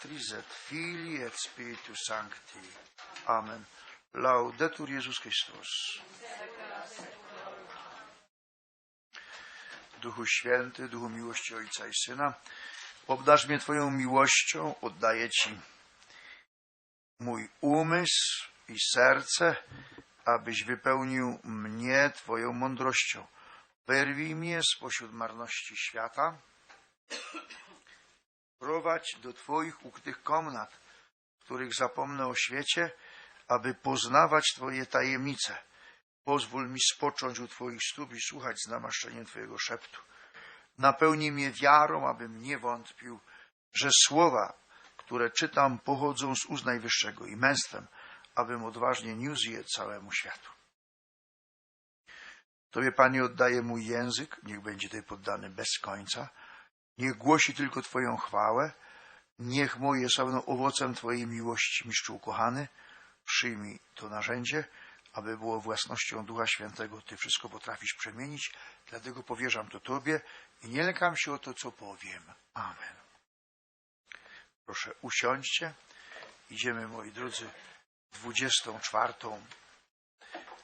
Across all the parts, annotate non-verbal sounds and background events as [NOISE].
Patris et Filii et Spiritus Sancti. Amen. Laudetur Jezus Chrystus. Duchu Święty, Duchu miłości Ojca i Syna, obdarz mnie Twoją miłością, oddaję Ci mój umysł i serce, abyś wypełnił mnie Twoją mądrością. Wyrwij mnie spośród marności świata, prowadź do Twoich ukrytych komnat, których zapomnę o świecie, aby poznawać Twoje tajemnice. Pozwól mi spocząć u Twoich stóp i słuchać z namaszczeniem Twojego szeptu. Napełnij mnie wiarą, abym nie wątpił, że słowa, które czytam, pochodzą z ust Najwyższego i męstwem, abym odważnie niósł je całemu światu. Tobie, Panie, oddaję mój język, niech będzie Tej poddany bez końca. Niech głosi tylko Twoją chwałę. Niech moje są owocem Twojej miłości, mistrzu ukochany. Przyjmij to narzędzie, aby było własnością Ducha Świętego. Ty wszystko potrafisz przemienić, dlatego powierzam to Tobie i nie lękam się o to, co powiem. Amen. Proszę, usiądźcie. Idziemy, moi drodzy, dwudziestą czwartą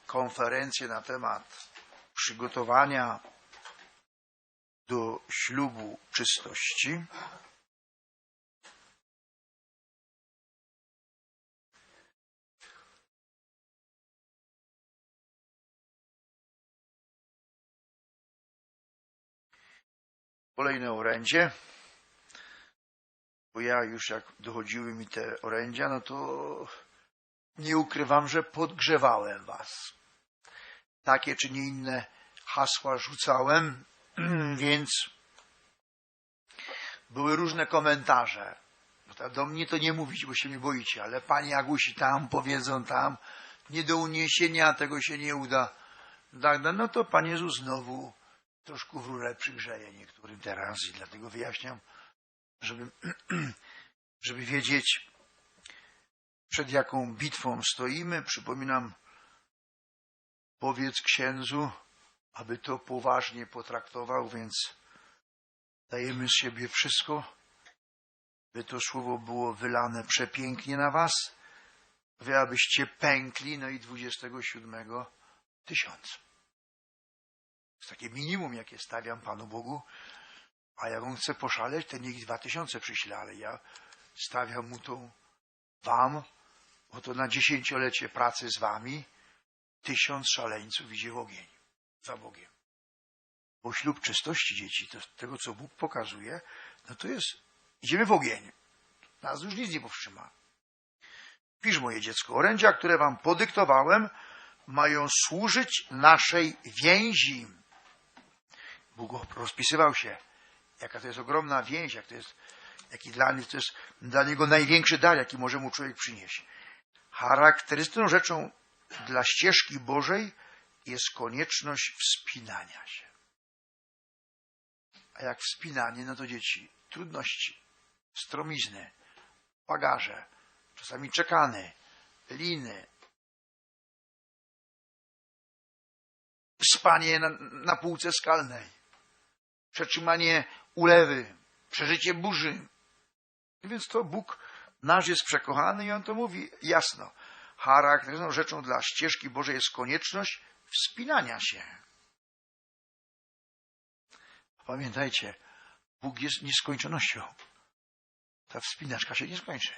konferencję na temat przygotowania do ślubu czystości. Kolejne orędzie. Bo ja już jak dochodziły mi te orędzia, no to nie ukrywam, że podgrzewałem was. Takie czy nie inne hasła rzucałem, [CLEARS THROAT] więc były różne komentarze. Do mnie to nie mówić, bo się mnie boicie, ale pani Agusi tam powiedzą tam, nie do uniesienia, tego się nie uda. Tak, no to Pan Jezus znowu troszkę w rurę przygrzeje niektórym teraz i dlatego wyjaśniam, żeby, [CLEARS THROAT] żeby wiedzieć, przed jaką bitwą stoimy. Przypominam, powiedz księdzu, aby to poważnie potraktował, więc dajemy z siebie wszystko, by to słowo było wylane przepięknie na was, wy abyście pękli, no i 27 tysiąc. To jest takie minimum, jakie stawiam Panu Bogu, a jak on chce poszaleć, to niech dwa tysiące przyśle, ale ja stawiam mu to wam, bo to na dziesięciolecie pracy z wami tysiąc szaleńców idzie w ogień za Bogiem. Bo ślub czystości dzieci, to tego, co Bóg pokazuje, no to jest, idziemy w ogień. Nas już nic nie powstrzyma. Pisz, moje dziecko, orędzia, które wam podyktowałem, mają służyć naszej więzi. Bóg rozpisywał się, jaka to jest ogromna więź, jak to jest, jaki dla, to jest dla niego największy dar, jaki może mu człowiek przynieść. Charakterystyczną rzeczą dla ścieżki Bożej jest konieczność wspinania się. A jak wspinanie, no to dzieci, trudności, stromizny, pagarze, czasami czekany, liny, spanie na, na półce skalnej, przetrzymanie ulewy, przeżycie burzy. Więc to Bóg nasz jest przekochany i on to mówi jasno. Charakterystyczną rzeczą dla ścieżki Bożej jest konieczność wspinania się. Pamiętajcie, Bóg jest nieskończonością. Ta wspinaczka się nie skończy.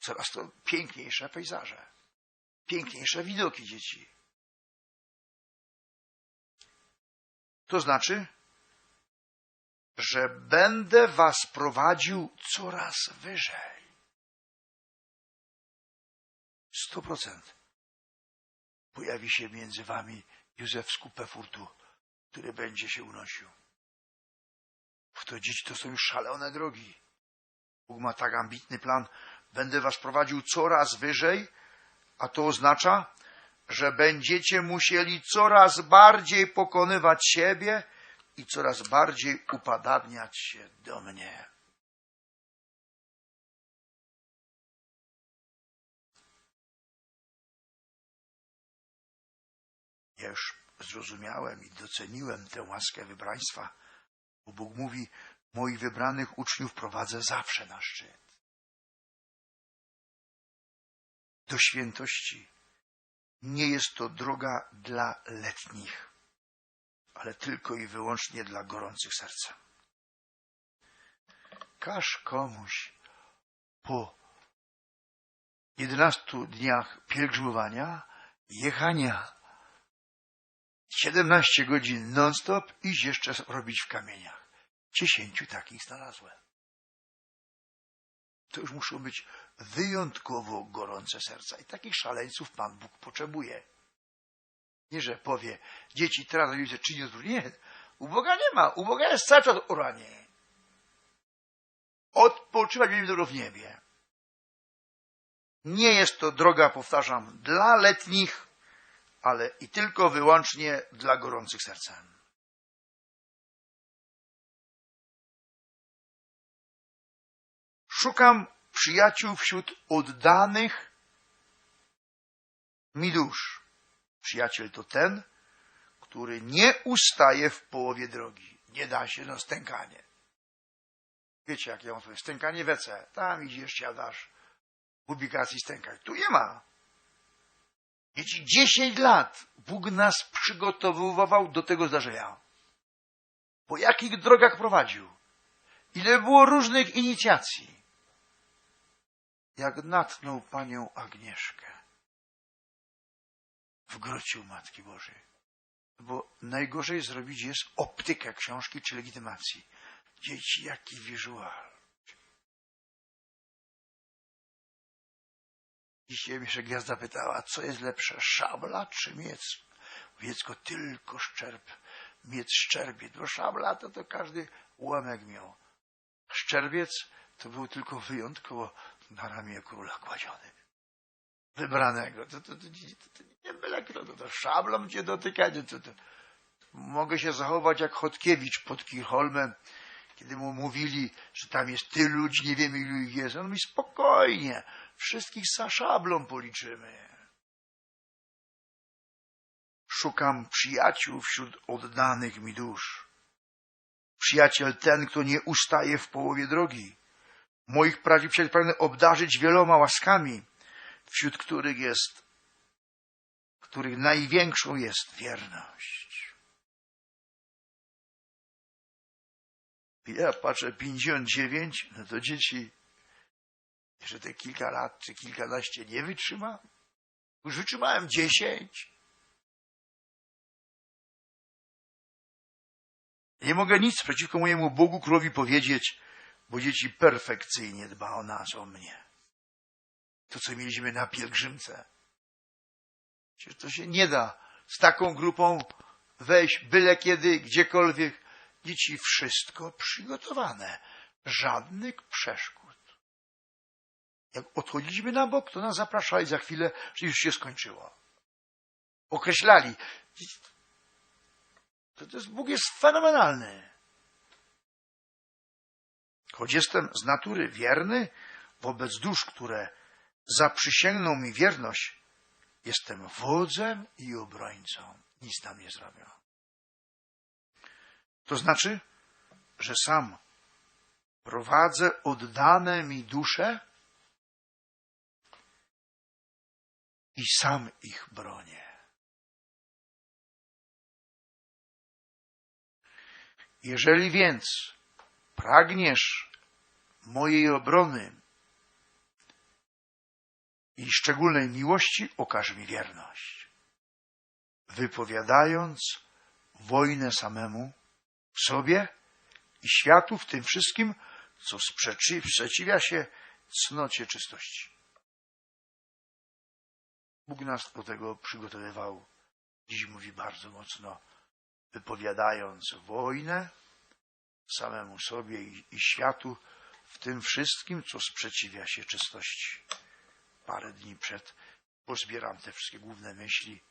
Coraz to piękniejsze pejzaże, piękniejsze widoki dzieci. To znaczy, że będę was prowadził coraz wyżej. Sto procent. Pojawi się między wami Józef z Kupefurtu, który będzie się unosił. W to dzieci to są już szalone drogi. Bóg ma tak ambitny plan. Będę was prowadził coraz wyżej, a to oznacza, że będziecie musieli coraz bardziej pokonywać siebie i coraz bardziej upadabniać się do mnie. Ja już zrozumiałem i doceniłem tę łaskę wybraństwa, bo Bóg mówi, Moich wybranych uczniów prowadzę zawsze na szczyt. Do świętości nie jest to droga dla letnich, ale tylko i wyłącznie dla gorących serca. Każ komuś po 11 dniach pielgrzymowania, jechania 17 godzin non-stop iść jeszcze robić w kamieniach. Dziesięciu takich znalazłem. To już muszą być wyjątkowo gorące serca. I takich szaleńców Pan Bóg potrzebuje. Nie, że powie, dzieci teraz robicie czynią zbór. Nie, u Boga nie ma. U Boga jest cały czas oranie. Odpoczywać będziemy dopiero w niebie. Nie jest to droga, powtarzam, dla letnich, ale i tylko wyłącznie dla gorących sercem. Szukam przyjaciół wśród oddanych mi dusz. Przyjaciel to ten, który nie ustaje w połowie drogi. Nie da się na stękanie. Wiecie, jak ja mam sobie stękanie wece. Tam idziesz, siadasz, publikacji stękać. Tu nie ma. Wiecie, 10 lat Bóg nas przygotowywał do tego zdarzenia. Po jakich drogach prowadził? Ile było różnych inicjacji? Jak natchnął panią Agnieszkę w Matki Bożej. Bo najgorzej zrobić jest optykę książki czy legitymacji. Dzieci, jaki wizual. Dzisiaj się gwiazda pytała, co jest lepsze, szabla czy miec? Dziecko tylko szczerb, miec szczerbiec, bo szabla to, to każdy ułamek miał. Szczerbiec to był tylko wyjątkowo na ramię króla kładziony. Wybranego. To, to, to, to, nie byle kto, to, to szablą cię. To, to, mogę się zachować jak Chodkiewicz pod Kirchholmem, kiedy mu mówili, że tam jest tylu ludzi, nie wiemy ilu ich jest. On mówi spokojnie, wszystkich za szablą policzymy. Szukam przyjaciół wśród oddanych mi dusz. Przyjaciel ten, kto nie ustaje w połowie drogi. Moich prawdziwych przyjaciół pragnę obdarzyć wieloma łaskami, wśród których jest, których największą jest wierność. Ja patrzę 59, no to dzieci, że te kilka lat czy kilkanaście nie wytrzyma. Już wytrzymałem 10. Nie mogę nic przeciwko mojemu Bogu królowi powiedzieć, bo dzieci perfekcyjnie dba o nas, o mnie. To, co mieliśmy na pielgrzymce. Przecież to się nie da z taką grupą wejść byle kiedy, gdziekolwiek. Dzieci wszystko przygotowane. Żadnych przeszkód. Jak odchodziliśmy na bok, to nas zapraszali za chwilę, że już się skończyło. Określali. To, to jest, Bóg jest fenomenalny. Choć jestem z natury wierny wobec dusz, które zaprzysięgną mi wierność, jestem wodzem i obrońcą. Nic nam nie zrobią. To znaczy, że sam prowadzę oddane mi dusze i sam ich bronię. Jeżeli więc pragniesz mojej obrony i szczególnej miłości, okaż mi wierność. Wypowiadając wojnę samemu, sobie i światu w tym wszystkim, co sprzeczy, sprzeciwia się cnocie czystości. Bóg nas do tego przygotowywał. Dziś mówi bardzo mocno, wypowiadając wojnę samemu sobie i, i światu w tym wszystkim, co sprzeciwia się czystości. Parę dni przed pozbieram te wszystkie główne myśli.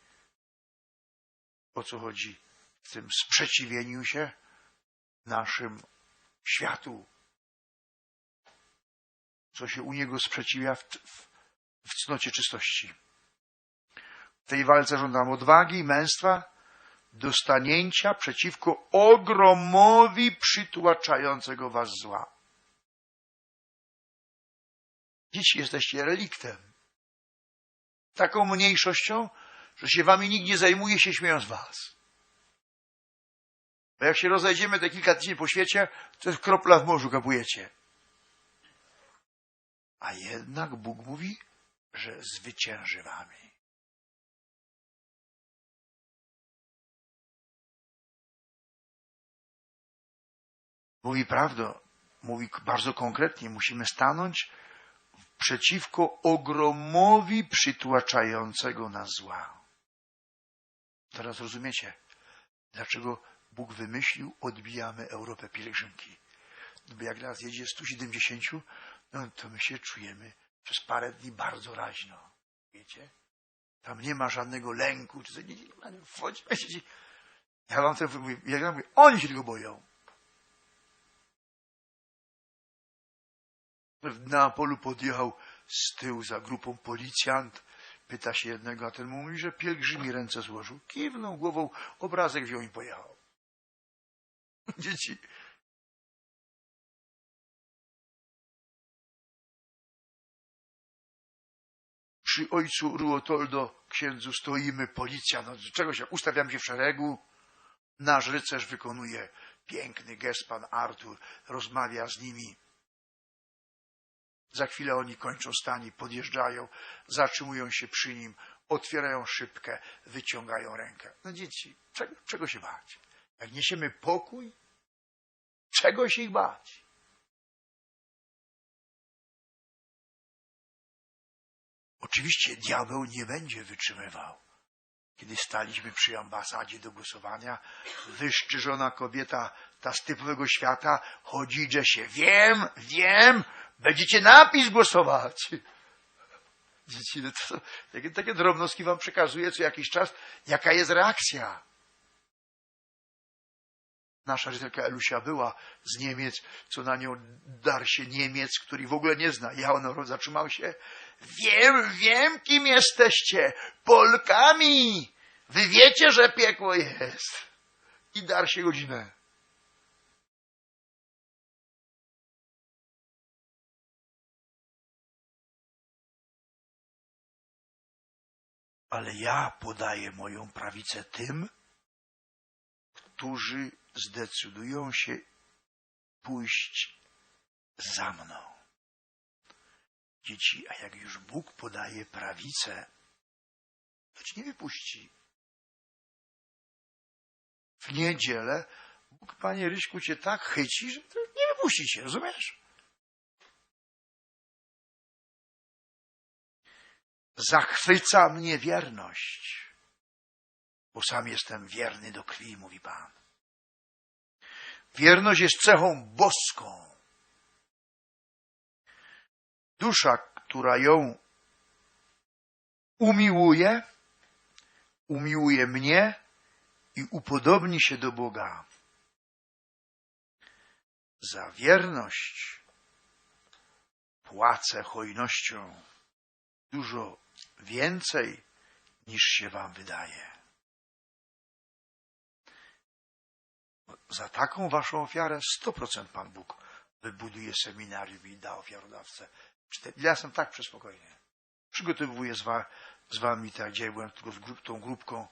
O co chodzi w tym sprzeciwieniu się naszym światu, co się u niego sprzeciwia w, w, w cnocie czystości. W tej walce żądam odwagi, męstwa, do stanięcia przeciwko ogromowi przytłaczającego was zła. Dzieci jesteście reliktem. Taką mniejszością, że się wami nikt nie zajmuje, się śmieją z was. Bo jak się rozejdziemy te kilka tygodni po świecie, to jest kropla w morzu, kapujecie. A jednak Bóg mówi, że zwycięży wami. Mówi prawdę, mówi bardzo konkretnie, musimy stanąć przeciwko ogromowi przytłaczającego nas zła. Teraz rozumiecie, dlaczego Bóg wymyślił, odbijamy Europę pielgrzymki. Bo jak nas jedzie 170, no to my się czujemy przez parę dni bardzo raźno. Wiecie? Tam nie ma żadnego lęku. Czy nie, nie, nie, wchodzimy się. Ja wam to mówię, ja wam mówię, oni się tego boją. W Neapolu podjechał z tyłu za grupą policjant. Pyta się jednego, a ten mówi, że pielgrzymi ręce złożył. Kiwnął głową, obrazek wziął i pojechał. [LAUGHS] Dzieci. Przy ojcu Ruotoldo, księdzu, stoimy, policja, no czego się, ustawiamy się w szeregu. Nasz rycerz wykonuje piękny gest, pan Artur, rozmawia z nimi. Za chwilę oni kończą stanie, podjeżdżają, zatrzymują się przy nim, otwierają szybkę, wyciągają rękę. No dzieci, czego, czego się bać? Jak niesiemy pokój, czego się ich bać? Oczywiście diabeł nie będzie wytrzymywał. Kiedy staliśmy przy ambasadzie do głosowania, wyszczyżona kobieta, ta z typowego świata, chodzi, że się wiem, wiem, będziecie napis głosować. Dzieci, no to, takie, takie drobnostki wam przekazuję co jakiś czas, jaka jest reakcja. Nasza rycerka Elusia była z Niemiec, co na nią dar się Niemiec, który w ogóle nie zna. Ja on zatrzymał się. Wiem, wiem, kim jesteście. Polkami. Wy wiecie, że piekło jest. I dar się godzinę. Ale ja podaję moją prawicę tym, którzy zdecydują się pójść za mną. Dzieci, a jak już Bóg podaje prawicę, to ci nie wypuści. W niedzielę Bóg, Panie Ryśku, cię tak chyci, że nie wypuści cię, rozumiesz? Zachwyca mnie wierność, bo sam jestem wierny do krwi, mówi Pan. Wierność jest cechą boską. Dusza, która ją umiłuje, umiłuje mnie i upodobni się do Boga. Za wierność płacę hojnością dużo więcej niż się wam wydaje. Za taką waszą ofiarę 100% Pan Bóg wybuduje seminarium i da ofiarodawcę. Ja jestem tak przespokojny. Przygotowuję z, wa, z wami, tak gdzie byłem tylko z grup, tą grupką,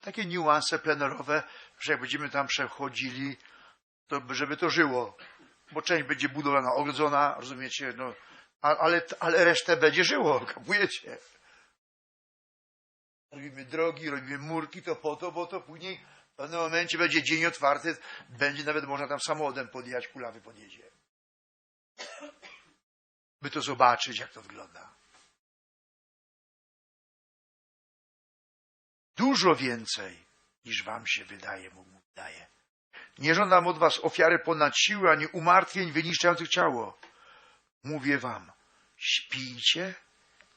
takie niuanse plenerowe, że jak będziemy tam przechodzili, to żeby to żyło. Bo część będzie budowana, ogrodzona, rozumiecie, no, ale, ale resztę będzie żyło, [LAUGHS] kapujecie? Robimy drogi, robimy murki, to po to, bo to później w pewnym momencie będzie dzień otwarty, będzie nawet można tam samochodem podjechać, kulawy podjedzie. By to zobaczyć, jak to wygląda. Dużo więcej, niż wam się wydaje, mu wydaje. Nie żądam od was ofiary ponad siły, ani umartwień wyniszczających ciało. Mówię wam, śpijcie,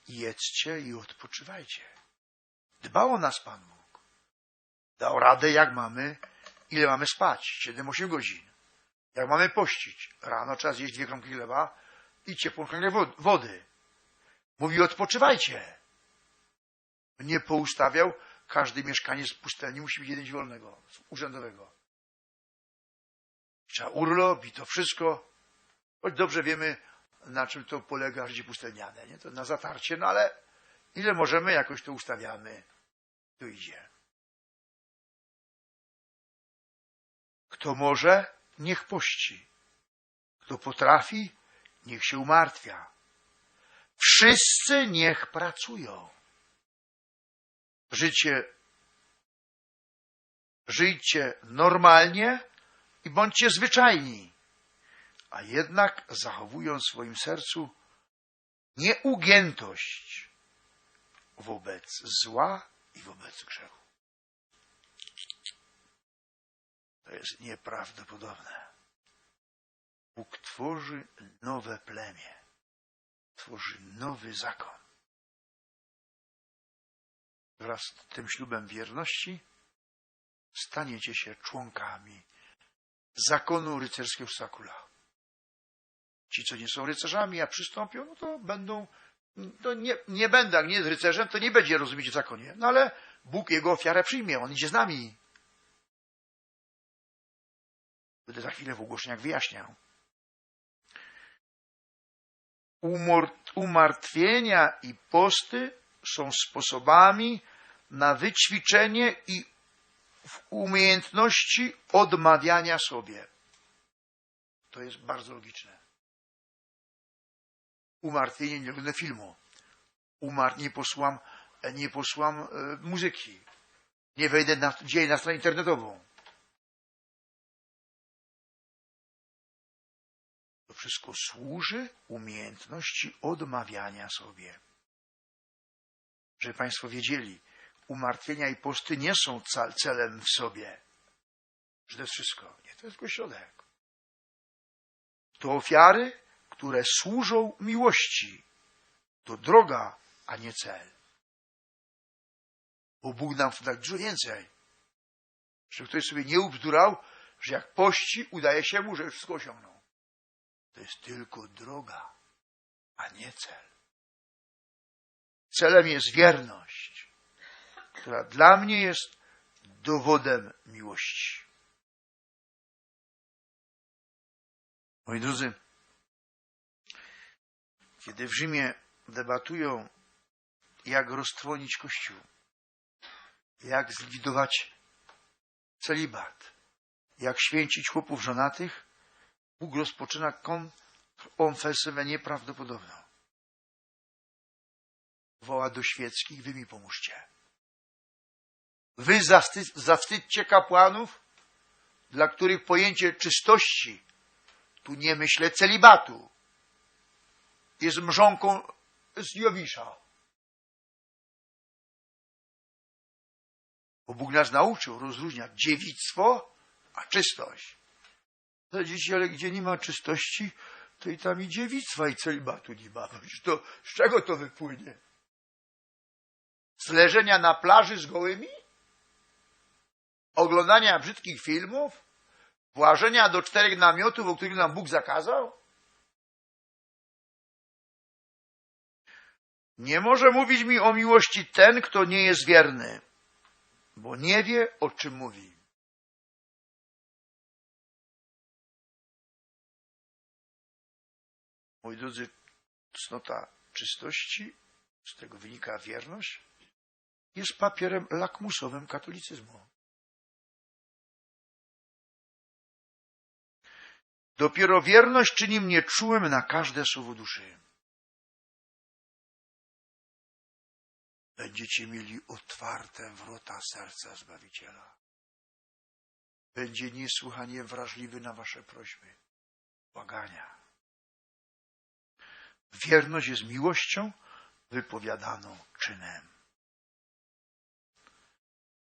jedzcie i odpoczywajcie. Dbał o nas Pan Bóg. Dał radę, jak mamy, ile mamy spać. 7-8 godzin. Jak mamy pościć. Rano trzeba zjeść dwie kromki chleba i ciepłą szklankę wody. Mówi, odpoczywajcie. Nie poustawiał każdy mieszkaniec pustelni musi mieć jeden wolnego, urzędowego. Trzeba urlop to wszystko. Choć dobrze wiemy, na czym to polega życie pustelniane. Nie? To na zatarcie, no ale ile możemy, jakoś to ustawiamy. Tu idzie. Kto może, niech pości. Kto potrafi, niech się umartwia. Wszyscy niech pracują. Życie, żyjcie normalnie i bądźcie zwyczajni, a jednak zachowując w swoim sercu nieugiętość wobec zła i wobec grzechu. To jest nieprawdopodobne. Bóg tworzy nowe plemię, tworzy nowy zakon. Wraz z tym ślubem wierności staniecie się członkami zakonu rycerskiego Sakula. Ci, co nie są rycerzami, a przystąpią, no to będą, to nie, nie będę, nie jest rycerzem, to nie będzie rozumieć w zakonie. No ale Bóg jego ofiarę przyjmie, on idzie z nami. Będę za chwilę w ogłoszeniach wyjaśniał. Umartwienia i posty są sposobami na wyćwiczenie i w umiejętności odmawiania sobie. To jest bardzo logiczne. Umartwienie nie oglądam filmu. Umar, nie posłam, nie posłam e, muzyki. Nie wejdę na, dzień na stronę internetową. Wszystko służy umiejętności odmawiania sobie. Żeby Państwo wiedzieli, umartwienia i posty nie są celem w sobie. Że to jest wszystko. Nie, to jest tylko środek. To ofiary, które służą miłości. To droga, a nie cel. Bo Bóg nam chce dać dużo więcej. Żeby ktoś sobie nie ubzdurał, że jak pości, udaje się mu, że wszystko osiągnął. To jest tylko droga, a nie cel. Celem jest wierność, która dla mnie jest dowodem miłości. Moi drodzy, kiedy w Rzymie debatują, jak roztrwonić Kościół, jak zlikwidować celibat, jak święcić chłopów żonatych, Bóg rozpoczyna kontrofensywę nieprawdopodobną. Woła do świeckich, wy mi pomóżcie. Wy zawstydźcie kapłanów, dla których pojęcie czystości, tu nie myślę celibatu, jest mrzonką z Jowisza. Bo Bóg nas nauczył rozróżniać dziewictwo, a czystość. Dzieci, ale gdzie nie ma czystości, to i tam i dziewictwa i celibatu nie ma. To, z czego to wypłynie? Z leżenia na plaży z gołymi? Oglądania brzydkich filmów? Włażenia do czterech namiotów, o których nam Bóg zakazał? Nie może mówić mi o miłości ten, kto nie jest wierny, bo nie wie, o czym mówi. Moi drodzy, cnota czystości, z tego wynika wierność, jest papierem lakmusowym katolicyzmu. Dopiero wierność czyni mnie czułym na każde słowo duszy. Będziecie mieli otwarte wrota serca Zbawiciela. Będzie niesłychanie wrażliwy na wasze prośby, błagania. Wierność jest miłością wypowiadaną czynem.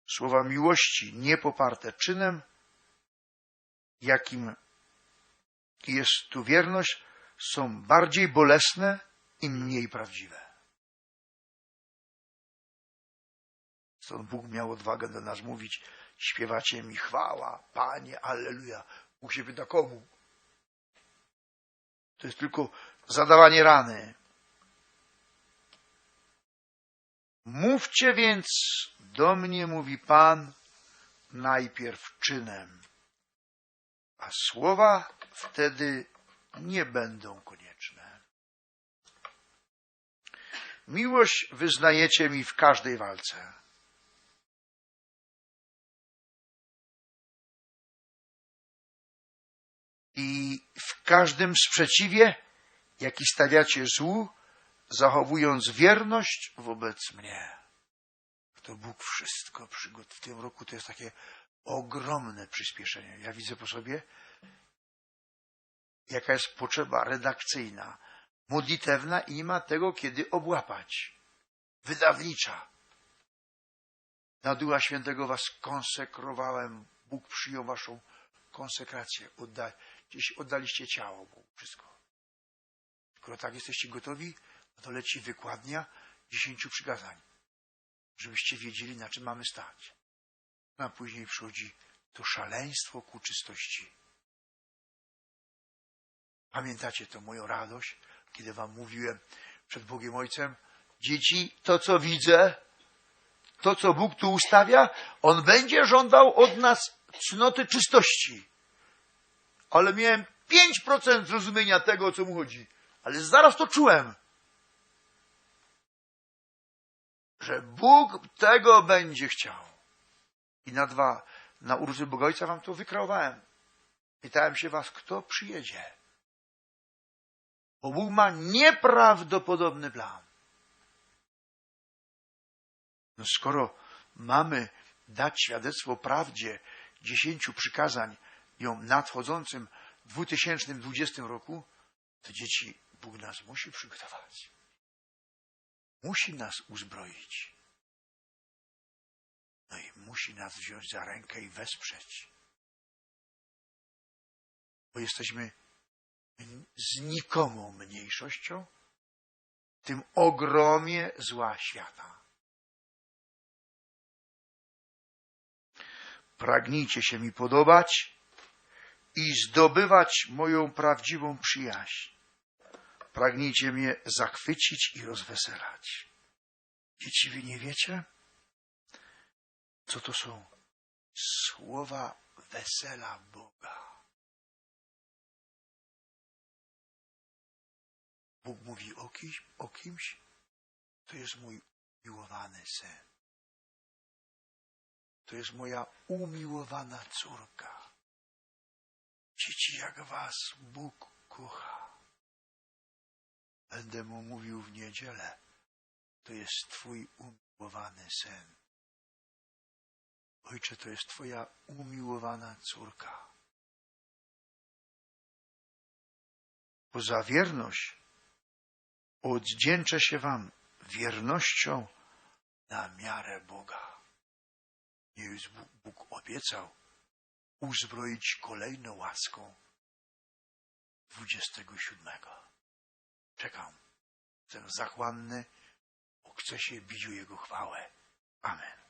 Słowa miłości niepoparte czynem, jakim jest tu wierność, są bardziej bolesne i mniej prawdziwe. Stąd Bóg miał odwagę do nas mówić, śpiewacie mi chwała, Panie, Alleluja. Bóg się pyta komu? To jest tylko zadawanie rany. Mówcie więc do mnie, mówi Pan, najpierw czynem, a słowa wtedy nie będą konieczne. Miłość wyznajecie mi w każdej walce. I w każdym sprzeciwie, jaki stawiacie złu, zachowując wierność wobec mnie. To Bóg wszystko przygotował. W tym roku to jest takie ogromne przyspieszenie. Ja widzę po sobie, jaka jest potrzeba redakcyjna, modlitewna i nie ma tego, kiedy obłapać. Wydawnicza. Na Ducha Świętego was konsekrowałem. Bóg przyjął waszą konsekrację. Odda, gdzieś oddaliście ciało Bogu. Wszystko. Skoro tak jesteście gotowi, no to leci wykładnia dziesięciu przykazań. Żebyście wiedzieli, na czym mamy stać. No a później przychodzi to szaleństwo ku czystości. Pamiętacie tę moją radość, kiedy wam mówiłem przed Bogiem Ojcem, dzieci, to co widzę, to co Bóg tu ustawia, On będzie żądał od nas cnoty czystości. Ale miałem 5% zrozumienia tego, o co mu chodzi. Ale zaraz to czułem. Że Bóg tego będzie chciał. I na dwa, na urodziny Boga Ojca wam to wykreowałem. Pytałem się was, kto przyjedzie. Bo Bóg ma nieprawdopodobny plan. No skoro mamy dać świadectwo prawdzie dziesięciu przykazań ją nadchodzącym 2020 roku, to dzieci Bóg nas musi przygotować. Musi nas uzbroić. No i musi nas wziąć za rękę i wesprzeć. Bo jesteśmy znikomą mniejszością w tym ogromie zła świata. Pragnijcie się mi podobać i zdobywać moją prawdziwą przyjaźń. Pragnijcie mnie zachwycić i rozweselać. Dzieci, wy nie wiecie, co to są słowa wesela Boga. Bóg mówi o kimś, o kimś, to jest mój umiłowany syn. To jest moja umiłowana córka. Dzieci, jak was Bóg kocha. Będę mu mówił w niedzielę. To jest twój umiłowany syn. Ojcze, to jest twoja umiłowana córka. Poza wierność oddzięczę się wam wiernością na miarę Boga. Już Bóg obiecał uzbroić kolejną łaską 27. Czekam. Ten zachłanny, bo chce się bić Jego chwałę. Amen.